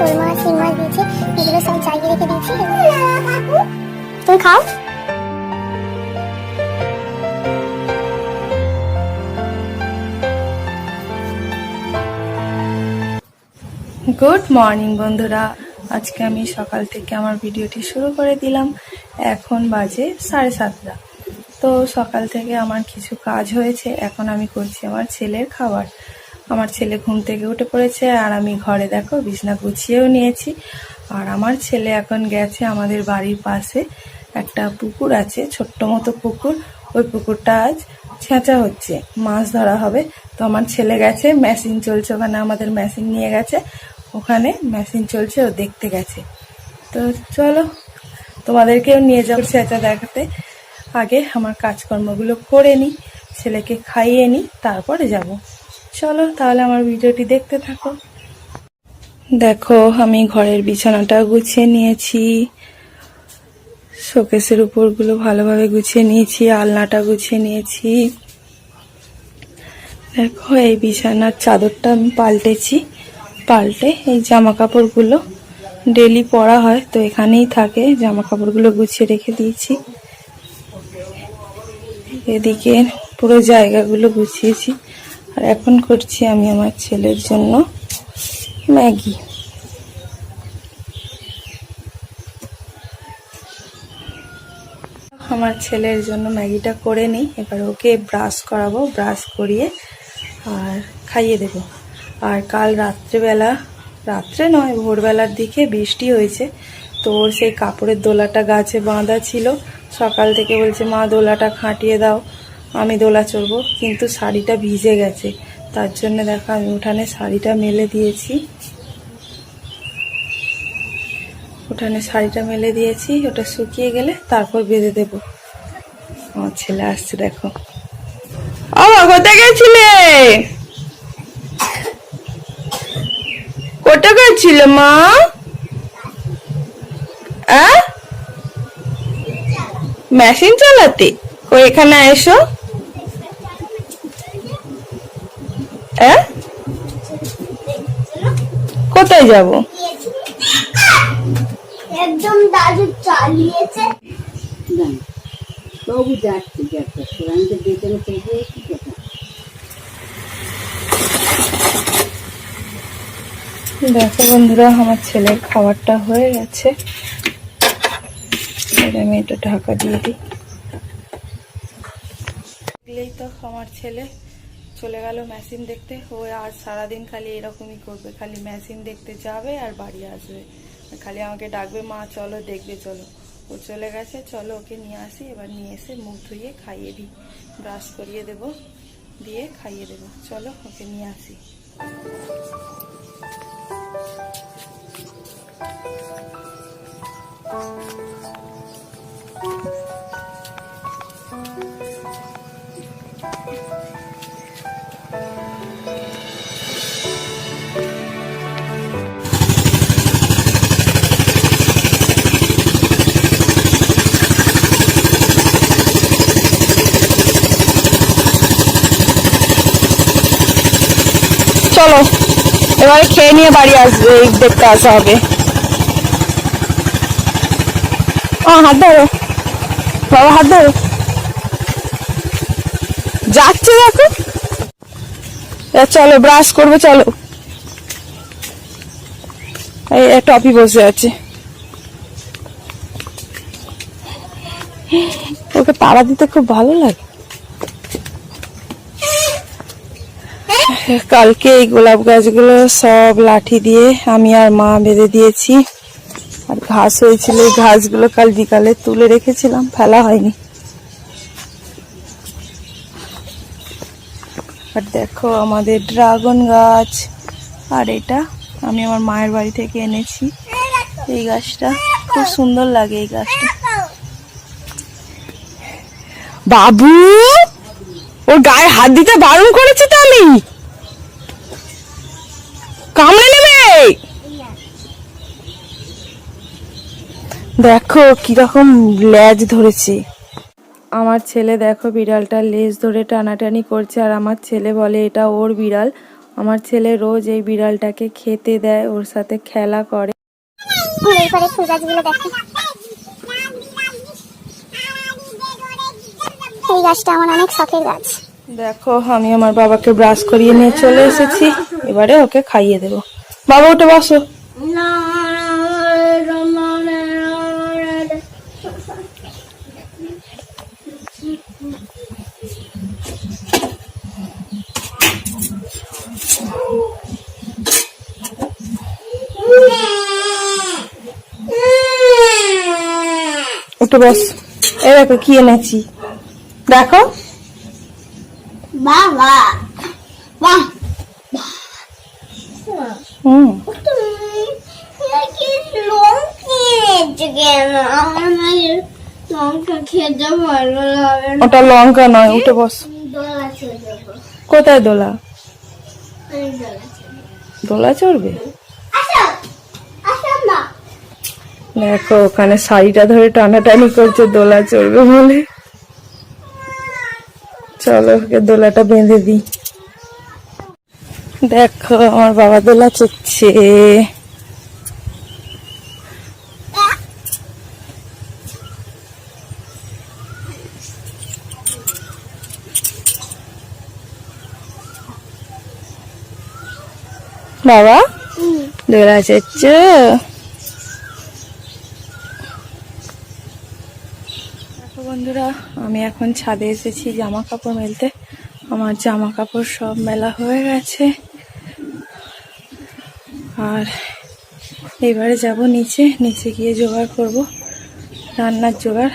দিয়েছে, এগুলো সব জায়গায় রেখে দিয়েছি। তুমি খাও। গুড মর্নিং বন্ধুরা। আজকে আমি সকাল থেকে আমার ভিডিওটি শুরু করে দিলাম। এখন বাজে সাড়ে সাতটা। তো সকাল থেকে আমার কিছু কাজ হয়েছে। এখন আমি করছি আমার ছেলের খাবার। আমার ছেলে ঘুম থেকে উঠে পড়েছে আর আমি ঘরে, দেখো, বিছনা গুছিয়েও নিয়েছি। আর আমার ছেলে এখন গেছে আমাদের বাড়ির পাশে একটা পুকুর আছে, ছোট্ট মতো পুকুর। ওই পুকুরটা আজ ছেঁচা হচ্ছে, মাছ ধরা হবে। তো আমার ছেলে গেছে, মেশিন চলছে, ওখানে আমাদের মেশিন নিয়ে গেছে। ওখানে মেশিন চলছে, ও দেখতে গেছে। তো চলো, তোমাদেরকেও নিয়ে যাব ছেঁচা দেখাতে। আগে আমার কাজকর্মগুলো করে নিই, ছেলেকে খাইয়ে নিই, তারপরে যাব। চলো তাহলে আমার ভিডিওটি দেখতে থাকো। দেখো, আমি ঘরের বিছানাটা গুছিয়ে নিয়েছি। শোকেসের উপরগুলো ভালোভাবে গুছিয়ে নিয়েছি, আলনাটা গুছিয়ে নিয়েছি। দেখো, এই বিছানার চাদরটা আমি পাল্টেছি। পাল্টে এই জামা কাপড়গুলো ডেলি পরা হয়, তো এখানেই থাকে। জামা কাপড়গুলো গুছিয়ে রেখে দিয়েছি। এদিকে পুরো জায়গাগুলো গুছিয়েছি। আর এখন করছি আমি আমার ছেলের জন্য ম্যাগি। আমার ছেলের জন্য ম্যাগিটা করে নিই, এবার ওকে ব্রাশ করাবো, ব্রাশ করিয়ে আর খাইয়ে দেব। আর কাল রাত্রেবেলা, রাত্রে নয়, ভোরবেলার দিকে বৃষ্টি হয়েছে, তো ওর সেই কাপড়ের দোলাটা গাছে বাঁধা ছিল। সকাল থেকে বলছে, মা, দোলাটা খাটিয়ে দাও। আমি দোলা চড়বো, কিন্তু শাড়িটা ভিজে গেছে। তার জন্য দেখো আমি উঠানে শাড়িটা মেলে দিয়েছি। উঠানে শাড়িটা মেলে দিয়েছি, ওটা শুকিয়ে গেলে তারপর বেঁধে দেব। আমার ছেলে আসছে, দেখো। কোথায় গেছিলে? কোথায় গেছিল মা? মেশিন চালাতে? ও এখানে এসো। কোথায় যাব? একদম দাদু চালিয়েছে। তবু যাচ্ছে যাচ্ছে কোরআনকে বেতন থেকে কি কথা দেখো বন্ধুরা আমার ছেলের খাবারটা হয়ে গেছে। আমি এটা ঢাকা দিয়ে দিই। তো আমার ছেলে। চলে গেল মেশিন দেখতে। ও আজ সারাদিন খালি এরকমই করবে। খালি মেশিন দেখতে যাবে আর বাড়ি আসবে। খালি আমাকে ডাকবে, মা, চলো, দেখবে, চলো। ও চলে গেছে। চলো, ওকে নিয়ে আসি। এবার নিয়ে এসে মুখ ধুয়ে খাইয়ে দিই। ব্রাশ করিয়ে দেব, দিয়ে খাইয়ে দেব। চলো, ওকে নিয়ে আসি। চলো, এবারে খেয়ে নিয়ে বাড়ি আসবে দেখতে আসা হবে। ও, হাত ধরো। বাবা, হাত ধরো। যাচ্ছে দেখো। চলো ব্রাশ করবে, চলো। এই টপি বসে আছে। ওকে তাড়া দিতে খুব ভালো লাগে। কালকে এই গোলাপ গাছগুলো সব লাঠি দিয়ে আমি আর মা বেঁধে দিয়েছি। আর ঘাস হয়েছিল ঘাসগুলো কাল বিকালে তুলে রেখেছিলাম, ফেলা হয়নি। আর দেখো আমাদের ড্রাগন গাছ। আর এটা আমি আমার মায়ের বাড়ি থেকে এনেছি। এই গাছটা খুব সুন্দর লাগে এই গাছটা। বাবু, ওর গায়ে হাত দিতে বারণ করেছি তো আমি? কামড়ে নেবে? দেখো কীরকম লেজ ধরেছে। আমার ছেলে দেখো বিড়ালটার লেজ ধরে টানাটানি করছে আর আমার ছেলে বলে এটা ওর বিড়াল। আমার ছেলে রোজ এই বিড়ালটাকে খেতে দেয় ওর সাথে খেলা করে। এই গাছটা আমার অনেক শখের গাছ। দেখো আমি আমার বাবাকে ব্রাশ করিয়ে নিয়ে চলে এসেছি। এবারে ওকে খাইয়ে দেবো। বাবা ওটা বসো। উঠে বস এই দেখো কি এনেছি। দেখো। বাবা। বাহ। হুম। ওটা লঙ্কা নয় উঠে বস। কোথায় দোলা? দোলা চড়বে আসো আসো না দেখো ওখানে শাড়িটা ধরে টানাটানি করছে দোলা চড়বে বলে। চলো ওকে দোলাটা বেঁধে দিই। দেখো আমার বাবা দোলা চড়ছে। বাবা? দোলা চড়ছে দেখো বন্ধুরা আমি এখন ছাদে এসেছি জামা কাপড় মেলতে। আমার জামা কাপড় সব মেলা হয়ে গেছে। আর এবারে যাব নিচে নিচে গিয়ে জোগাড় করব রান্নার জোগাড়।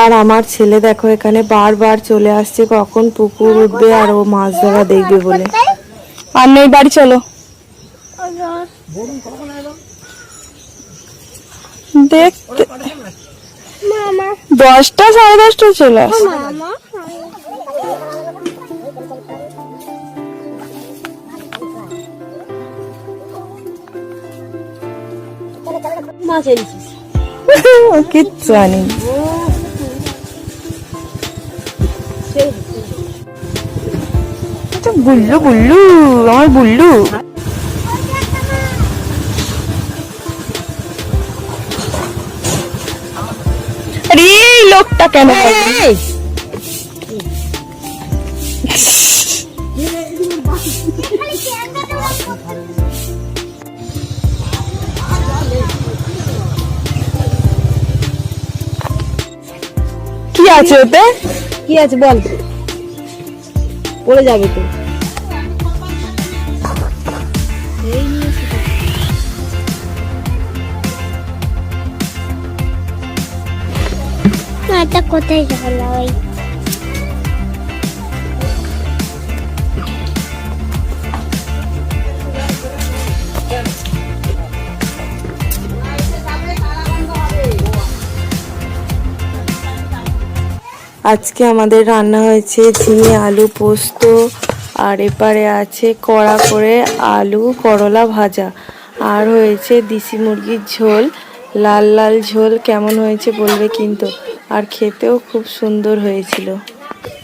আর আমার ছেলে দেখো এখানে বারবার চলে আসছে কখন পুকুর উঠবে আর ও মাছ ধরা দেখবে বলে। আর নেই বাড়ি চলো। দেখতে দশটা সাড়ে দশটা চলে আস মামা মাছ এনেছিস কিচ্ছু জানি বুল্লু বুল্লু আমার বুল্লু লোকটা কেন? কি আছে ওতে? কি আছে বল? পড়ে যাবে তো। এটা কোথায় গেল ওই আজকে আমাদের রান্না হয়েছে ঝিঙে আলু পোস্ত, আর এপারে আছে কড়া করে আলু করলা ভাজা, আর হয়েছে দেশি মুরগির ঝোল। লাল লাল ঝোল কেমন হয়েছে বলবে কিন্তু, আর খেতেও খুব সুন্দর হয়েছিল।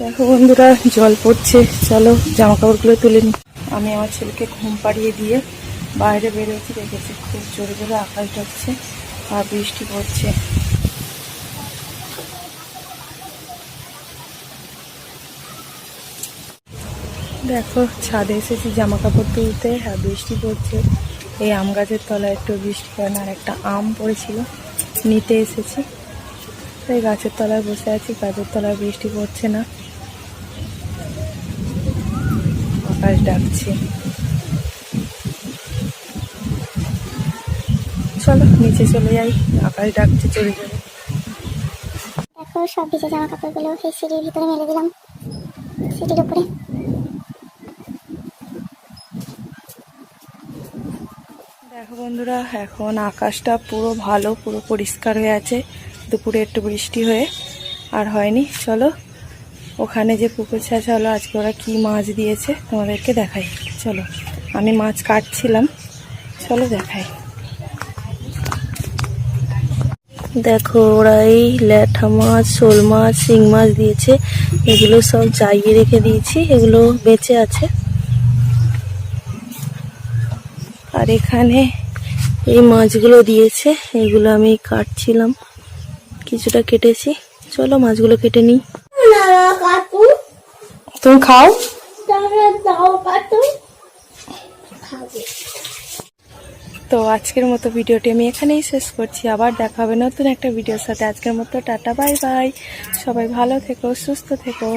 দেখো বন্ধুরা, জল পড়ছে। চলো জামা কাপড়গুলো তুলে নি আমি আমার ছেলেকে ঘুম পাড়িয়ে দিয়ে বাইরে বেরোচ্ছি। দেখেছি খুব জোরে জোরে আকাশ ডাকছে আর বৃষ্টি পড়ছে। দেখো, ছাদে এসেছি জামা কাপড় তুলতে আর বৃষ্টি পড়ছে। এই আম গাছের তলায় একটু বৃষ্টি না আর একটা আম পড়েছিল। নিতে এসেছি। তাই গাছের তলায় বসে আছি। গাছের তলায় বৃষ্টি পড়ছে না। আকাশ ডাকছে। চলো, নিচে চলে যাই। আকাশ ডাকছে, চলে যাবে। সব ভিজে জামা কাপড়গুলো এই সিঁড়ির ভিতরে মেলে দিলাম। সিঁড়ির উপরে। দেখো বন্ধুরা, এখন আকাশটা পুরো ভালো, পুরো পরিষ্কার হয়ে আছে। দুপুরে একটু বৃষ্টি হয়ে আর হয়নি। চলো, ওখানে যে পুকুর ছাঁচা হলো আজকে ওরা কী মাছ দিয়েছে তোমাদেরকে দেখাই। চলো, আমি মাছ কাটছিলাম। চলো দেখাই। দেখো, ওরা এই ল্যাঠা মাছ, শোল মাছ, শিং মাছ দিয়েছে। এগুলো সব চাইয়ে রেখে দিয়েছি। এগুলো বেঁচে আছে। আর এখানে এই মাছগুলো দিয়েছে, এগুলো আমি কাটছিলাম। কিছুটা কেটেছি। চলো মাছগুলো কেটে নিই। তুমি খাও? তো আজকের মতো ভিডিওটি আমি এখানেই শেষ করছি। আবার দেখা হবে নতুন একটা ভিডিওর সাথে। আজকের মতো টাটা, বাই বাই। সবাই ভালো থেকো, সুস্থ থেকো।